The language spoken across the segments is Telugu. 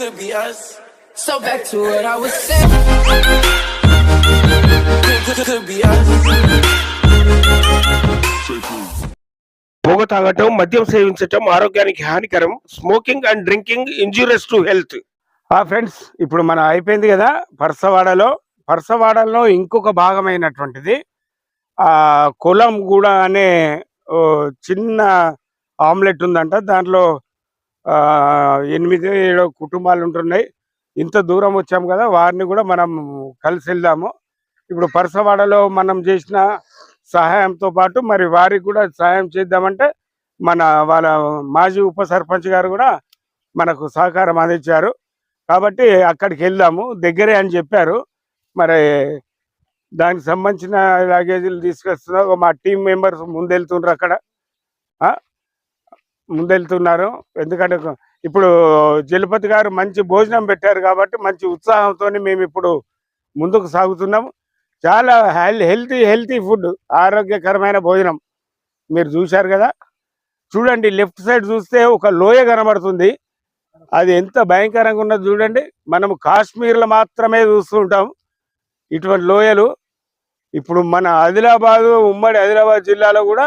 could be us. So back to what I was saying. Could, be us. పొగ తాగటం మద్యం సేవించటం ఆరోగ్యానికి హానికరం smoking and drinking injurious to health ఆ ఫ్రెండ్స్ ఇప్పుడు మన అయిపోయింది కదా పర్సవాడలో పర్సవాడలో ఇంకొక భాగమైనటువంటిది ఆ కులం కూడా అనే చిన్న ఆమ్లెట్ ఉందంట దాంట్లో ఎనిమిది ఏడు కుటుంబాలు ఉంటున్నాయి. ఇంత దూరం వచ్చాము కదా వారిని కూడా మనం కలిసి వెళ్దాము. ఇప్పుడు పరసవాడలో మనం చేసిన సహాయంతో పాటు మరి వారికి కూడా సహాయం చేద్దామంటే మన వాళ్ళ మాజీ ఉప సర్పంచ్ గారు కూడా మనకు సహకారం అందించారు. కాబట్టి అక్కడికి వెళ్దాము దగ్గరే అని చెప్పారు. మరి దానికి సంబంధించిన లగేజీలు తీసుకొస్తున్నా మా టీం మెంబర్స్ ముందెళ్తుండ్రు అక్కడ. ముందెళ్తున్నారు. ఎందుకంటే ఇప్పుడు జలపతి గారు మంచి భోజనం పెట్టారు కాబట్టి మంచి ఉత్సాహంతో మేము ఇప్పుడు ముందుకు సాగుతున్నాము. చాలా హెల్ హెల్తీ హెల్తీ ఫుడ్ ఆరోగ్యకరమైన భోజనం. మీరు చూశారు కదా? చూడండి లెఫ్ట్ సైడ్ చూస్తే ఒక లోయ కనబడుతుంది. అది ఎంత భయంకరంగా ఉన్నది చూడండి. మనము కాశ్మీర్లో మాత్రమే చూస్తుంటాం ఇటువంటి లోయలు. ఇప్పుడు మన ఆదిలాబాదు ఉమ్మడి ఆదిలాబాద్ జిల్లాలో కూడా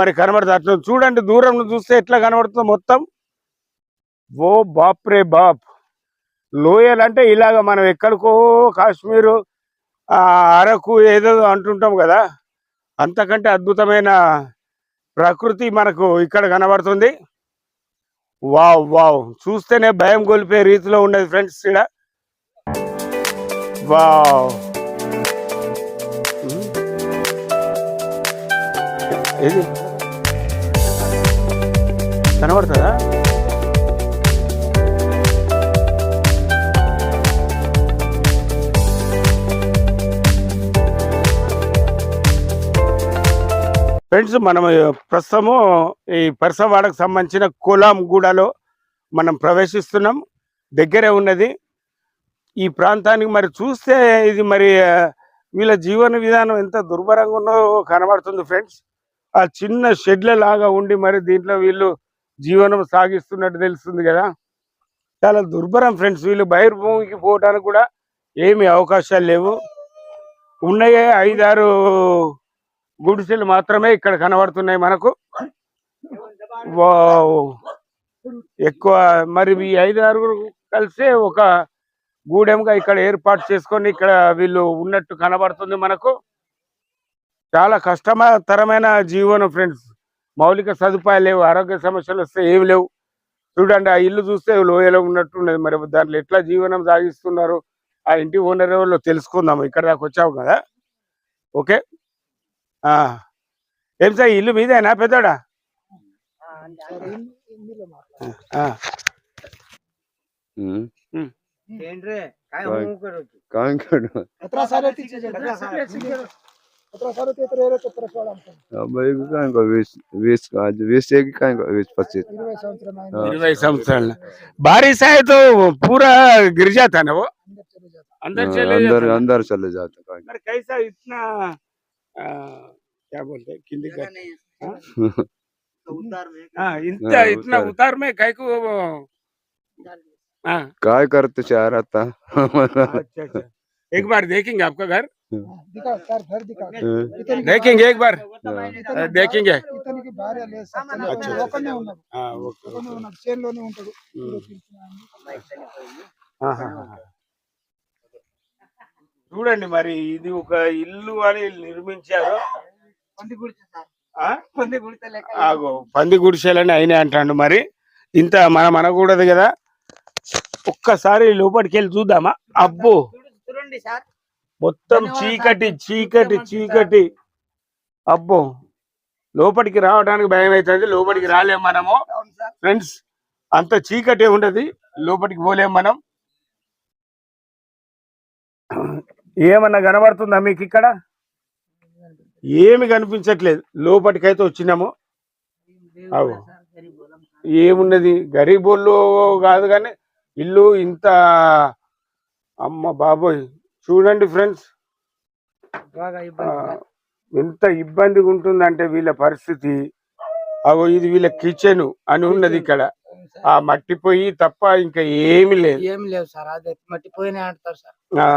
మరి కనబడుతుంది అట్లా చూడండి దూరం చూస్తే ఎట్లా కనబడుతుంది మొత్తం. ఓ బాప్ రే బాప్. లోయలు అంటే ఇలాగ మనం ఎక్కడికో కాశ్మీరు అరకు ఏదో అంటుంటాం కదా. అంతకంటే అద్భుతమైన ప్రకృతి మనకు ఇక్కడ కనబడుతుంది. Wow wow. చూస్తేనే భయం గొలిపే రీతిలో ఉండేది ఫ్రెండ్స్ ఇక్కడ వావ్. ఇది కనబడుతుందా? ఫ్రెండ్స్ మనం ప్రస్తుతము ఈ పరసవాడకు సంబంధించిన కోలాంగూడలో మనం ప్రవేశిస్తున్నాం. దగ్గరే ఉన్నది. ఈ ప్రాంతానికి మరి చూస్తే ఇది మరి వీళ్ళ జీవన విధానం ఎంత దుర్భరంగా ఉన్నో కనబడుతుంది ఫ్రెండ్స్. ఆ చిన్న షెడ్ల లాగా ఉండి మరి దీంట్లో వీళ్ళు జీవనం సాగిస్తున్నట్టు తెలుస్తుంది కదా. చాలా దుర్భరం ఫ్రెండ్స్. వీళ్ళు బహిర్భూమికి పోవడానికి కూడా ఏమి అవకాశాలు లేవు. ఉన్నాయే ఐదారు గుడిసెలు మాత్రమే ఇక్కడ కనబడుతున్నాయి మనకు. వావ్. ఎక్కువ మరి ఈ ఐదు కలిసి కలిసే ఒక గూడెంగా ఇక్కడ ఏర్పాటు చేసుకొని ఇక్కడ వీళ్ళు ఉన్నట్టు కనబడుతుంది మనకు. చాలా కష్టతరమైన జీవనం ఫ్రెండ్స్. మౌలిక సదుపాయాలు లేవు ఆరోగ్య సమస్యలు వస్తే ఏమి లేవు. చూడండి ఆ ఇల్లు చూస్తే లోయలో ఉన్నట్టున్నది మరి దాంట్లో ఎట్లా జీవనం సాగిస్తున్నారు ఆ ఇంటి ఓనర్ ఎవరో తెలుసుకుందాము. ఇక్కడ దాకా వచ్చావు కదా? ఓకే? ఆ. ఏం సార్ ఇల్లు మీదేనా పెద్దోడా? ఆ. हाँ, हाँ। बारिश आए तो पूरा गिर जाता ना वो? अंदर चले अंदर हाँ, अंदर चले जाते पर कैसा इतना क्या बोलते इतना इतना उतार। में काय को काय करते चाह रहा था? अच्छा, अच्छा। एक बार देखेंगे आपका घर। దిగా సార్ घर दिखा हाँ, ఇతనికి देखेंगे एक बार ఇతనికి देखेंगे ఇతనికి భార్య లేదు సార్ अच्छा, చనిపోయింది. ఒక్కనే ఉన్నాడు हाँ ओके ఒక్కనే ఉన్నాడు చేనులోనే ఉంటాడు हम्म, ఊరో పిలిచిన ఆయన. हाँ, हाँ, हाँ. చూడండి మరి ఇది ఒక ఇల్లు అని నిర్మించారు పంది గుడిసె సార్ ఆ? పంది గుడిసె లెక్క ఆగో పంది గుడిసెలని అయినాయి అంటాడు మరి ఇంత మనం అనకూడదు కదా ఒక్కసారి లోపలికి వెళ్ళి చూద్దామా అబ్బో చూడు- చూడండి సార్ మొత్తం చీకటి. చీకటి చీకటి. అబ్బో లోపలికి రావడానికి భయం అవుతుంది లోపలికి రాలేం మనము. ఫ్రెండ్స్ అంత చీకటి ఉండదు లోపలికి పోలేం మనం. ఏమన్నా కనబడుతుందా మీకు ఇక్కడ? ఏమి కనిపించట్లేదు. లోపలికైతే వచ్చినాము. అవు. ఏమున్నది? గరీబోళ్ళు కాదు కానీ ఇల్లు ఇంత అమ్మ బాబోయ్. చూడండి ఫ్రెండ్స్. ఎంత ఇబ్బందిగా ఉంటుందంటే వీళ్ళ పరిస్థితి. అగో ఇది వీళ్ళ కిచెన్ అని ఉన్నది ఇక్కడ. ఆ మట్టి పొయ్యి తప్ప ఇంకా ఏమి లేదు. ఏం లేవు సార్. అదే మట్టి పోయినా అంటారు సార్. ఆ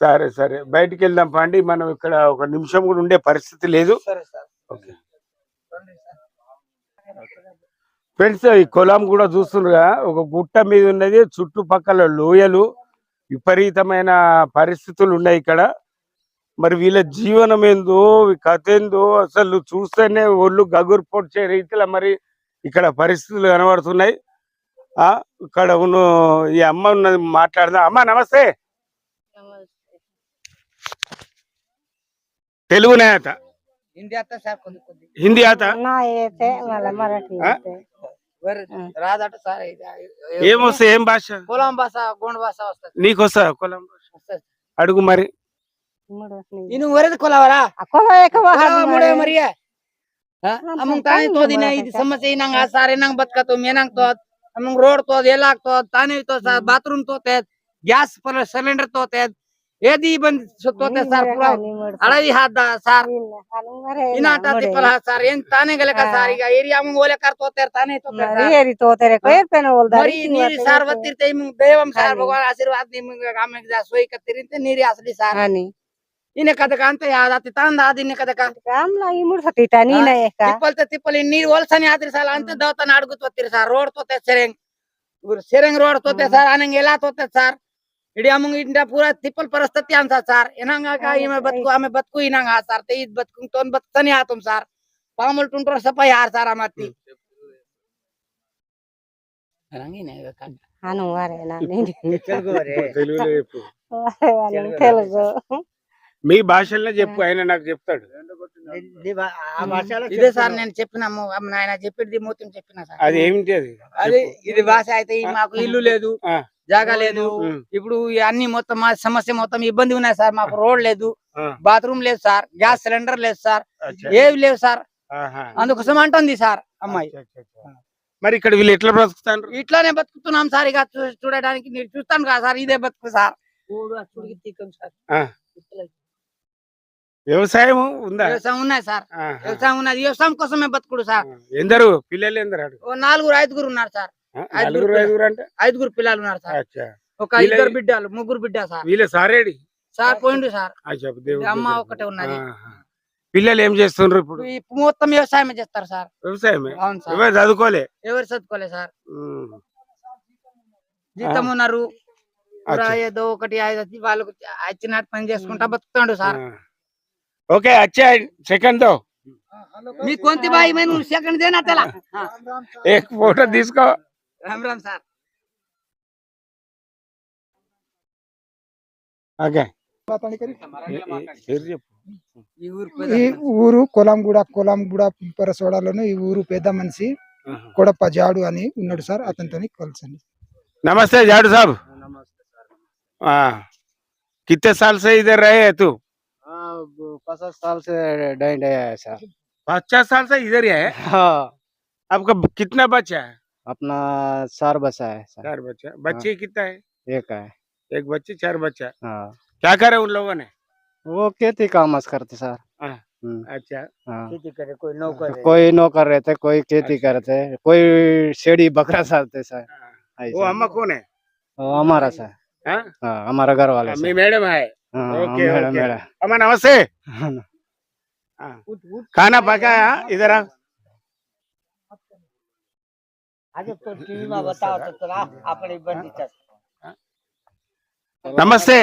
సరే సరే. బయటికి వెళ్దాం పండి. మనం ఇక్కడ ఒక నిమిషం కూడా ఉండే పరిస్థితి లేదు. ఫ్రెండ్స్ ఈ కులం కూడా చూస్తుండగా ఒక గుట్ట మీద ఉన్నది చుట్టుపక్కల లోయలు. విపరీతమైన పరిస్థితులు ఉన్నాయి ఇక్కడ. మరి వీళ్ళ జీవనం ఏందో కథ ఏందో అసలు చూస్తేనే ఒళ్ళు గగురు పొడిచే రీతిలో మరి ఇక్కడ పరిస్థితులు కనబడుతున్నాయి. ఇక్కడ ఉన్న ఈ అమ్మ ఉన్నది మాట్లాడదాం. అమ్మ నమస్తే. తెలుగునే అత హిందీ అత హిందీ అత రాదట సార్ ఏమొస్తా ఏం భాష కులం భాష గోండ భాష వస్తుంది నీకు వస్తా కులం అడుగు మరి ನೀನು ಒರೆದು ಕೊಲವರಾ? ಮುಡೆ ಮರಿಯ? ಅಮ್ಮಂಗ್ ತಾನೇ ತೋದಿನ ಸಮಸ್ಯೆ ನಂಗ ಸಾರ್ ಏನಂಗ್ ಬದ್ಕತ್ತು ಮೇನಂಗ್ ತೋದ್? ರೋಡ್ ತೋದ್ ಎಲ್ಲ ಆಗ್ತೋದ್ ತಾನೇ ತೋದ್ ಬಾತ್ರೂಮ್ ತೋತೇದ್? ಗ್ಯಾಸ್ ಸಿಲಿಂಡರ್ ತೋತೇದ್? ఏది ఇబ్బంది సొత్తోతే సార్ అడవి హాద సార్ ఇనాటాతి పలహ సార్ ఏం తానే గలక సార్ ఇక ఏరియా ముంగ ఓలే కర్ తోతేర్ తానే తోతేర్ ఏరి తోతేర్ కోయర్ పెన ఓల్దా మరి నీరి సార్ వత్తిర్తే ముంగ దేవం సార్ భగవాన్ ఆశీర్వాద ని ముంగ గామ కి జా సోయి కత్తిరింతే నీరి అసలి సార్ అని ఇన కదకాంత యాదాతి తాందాది ఇన కదకా రామ్లా ఈ ముడు సతితా నీ నయక తిప్పల్తే తిప్పలి నీరు ఓల్సని ఆత్రి సార్ అంత దవతన అడుగుతోతిరి సార్ రోడ్ తోతే సెరెంగ్ సెరెంగ్ రోడ్ తోతే సార్ అనంగ ఎలా తోతే సార్ ఇడియాము ఇంట పూరా తిప్పల పరిస్థితి అంత సార్ ఇనంగాక ఈమె బతుకు ఆమె బతుకు ఇనంగా సార్ తెయ్యి బతుకు తోన్ బతుకుతని ఆతం సార్ పాములు టుంటారు సప యారు సార్ ఆ తెలుగు మీ భాషల్లో చెప్పు ఆయన నాకు చెప్తాడు. ఇదే సార్ నేను చెప్పినాము ఆయన చెప్పింది మూతం చెప్పిన సార్. అది ఏమిటి అది? ఇది భాష అయితే మాకు ఇల్లు లేదు. జాగా లేదు. ఇప్పుడు అన్ని మొత్తం మా సమస్య మొత్తం ఇబ్బంది ఉన్నాయి సార్. మాకు రోడ్ లేదు. బాత్రూమ్ లేదు సార్. గ్యాస్ సిలిండర్ లేదు సార్. ఏవి లేవు సార్. అందుకోసం అంటుంది సార్ అమ్మాయి. మరి ఇక్కడ వీళ్ళు ఎట్లా బ్రతుకుతారు ఇట్లానే బతుకుతున్నాం సార్ ఇక చూడడానికి. మీరు చూస్తాను కదా సార్ ఇదే బతుకు సార్. వ్యవసాయం ఉందా? వ్యవసాయం ఉన్నాయి సార్. వ్యవసాయం ఉన్నది. వ్యవసాయం కోసమే బతుకుడు సార్. ఎందరు? పిల్లలు ఎందరు నలుగురు ఐదుగురు ఉన్నారు సార్. ఐదుగురు పిల్లలు. ఐదుగురు అంటే? ఐదుగురు పిల్లలు ఉన్నారు సార్. ఒక ఇద్దరు బిడ్డలు ముగ్గురు బిడ్డ సార్. వీళ్ళ సారేడి? సార్ పోయిండు సార్. అమ్మ. ఒకటే ఉన్నది. పిల్లలు ఏం చేస్తుండ్రు ఇప్పుడు? మొత్తం వ్యవసాయం చేస్తారు సార్. సార్. ఎవరు చదువుకోలే? ఎవరు చదువుకోలేదు సార్. జీతం ఉన్నారు. ఏదో ఒకటి వాళ్ళకు వచ్చినట్టు పని చేసుకుంటా బతుకుతాడు సార్. ఓకే అచ్చా సెకండ్తో మీ కొంతి బాయి సెకండ్ దేనా తెలా? ఏక్ ఫోటో తీసుకో. రామ్ రామ్ సార్ ఓకే మాట్లాడి కరి. పేరు చెప్పు ఈ ఊరు ఈ ఊరు కొలంగూడ కొలంగూడ పరసోడలోను ఈ ఊరు పెద్ద మనిషి ఆహా. కొడప్ప జాడు అని ఉన్నాడు సార్ అతనితో కలిసండి नमस्ते जाडू साहब हाँ कितने साल से इधर रहे हैं तू पचास साल से डाइन है सर पचास साल से इधर ही है हाँ आपका ब- कितना बच्चा है अपना चार बच्चा है सर चार बच्चा बच्चे कितना है? एक है। एक बच्चे चार बच्चा हाँ। क्या करे उन लोगों ने? वो खेती काम करते सर। हाँ। हम्म, अच्छा। हाँ। खेती करे कोई नौकर कोई नौकर रहते कोई खेती करते कोई शेड़ी बकरा सालते सर। वो अम्मा कौन है? हमारा सर। हाँ? हाँ हमारा घर वाले मैडम है। हाँ, ओके, ओके। अम्मा नमस्ते। हाँ। खाना पकाया इधर આજે તો ટીવીમાં બતાવો તો આપણે બંધ ચસ્કો નમસ્તે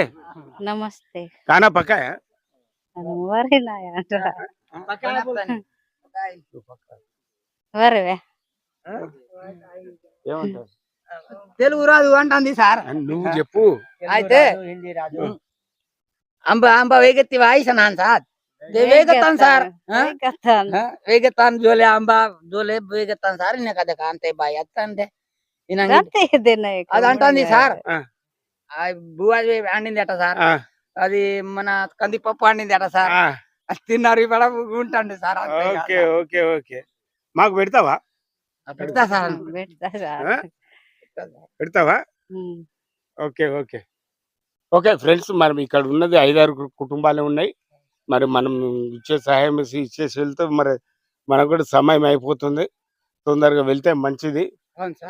નમસ્તે કાના પકાય વરે ના યાર પકાના વરે વે తెలుగు రాదు అంటుంది సార్ నువ్వు చెప్పు అయితే అంబ అంబ వేగెత్తి వాయిస నాన్ సార్ వేగెత్తాను సార్? వేగతాన్ జోలే అంబ జోలే వేగెత్తాను సార్ ఇన్న కదా కాంతే బాయ్ ఇదేనే అది అంటుంది సార్ బువ్వ వండింది అట సార్ అది మన కందిపప్పు వండింది అట సార్ తిన్నారు ఇప్పుడు ఉంటాండి సార్ అంతే. ఓకే ఓకే ఓకే మాకు పెడతావా పెడతా సార్? పెడతావా. ఓకే ఓకే ఓకే ఫ్రెండ్స్ మరి ఇక్కడ ఉన్నది ఐదారు కుటుంబాలే ఉన్నాయి మరి మనం ఇచ్చే సహాయం ఇచ్చేసి వెళ్తే మరి మనకు కూడా సమయం అయిపోతుంది. తొందరగా వెళ్తే మంచిది.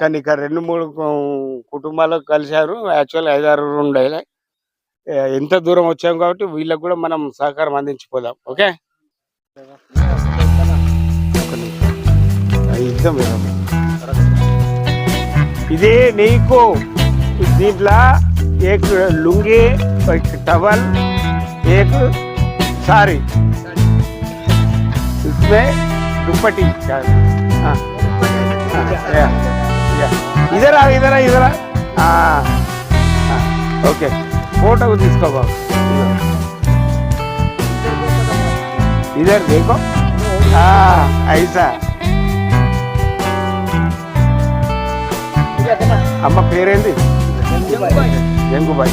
కానీ ఇక్కడ రెండు మూడు కుటుంబాలు కలిశారు. యాక్చువల్ ఐదారు ఉండేది ఎంత దూరం వచ్చాము కాబట్టి వీళ్ళకి కూడా మనం సహకారం అందించిపోదాం. ఓకే? ఇది నీకు దీంట్లో ఏక్ లుంగి టవల్ ఏక్ एक साड़ी इसमें दुपट्टी हाँ, हाँ, या, या। इधर आ इधर आ इधर आ हाँ, हाँ, ओके फोटो को తీసుకో బాబు इधर देखो हाँ ऐसा అమ్మ పేరేంది జంగుబాయ్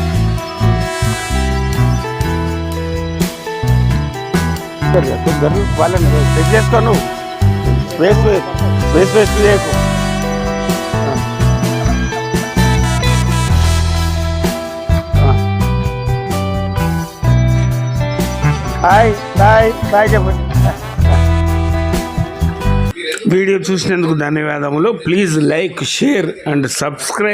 వాళ్ళని సెట్ నువ్వు. వేస్ట్ చేయకు. హాయ్ బాయ్ బాయ్ చెప్పండి వీడియో చూసినందుకు ధన్యవాదములు. Please like share and subscribe.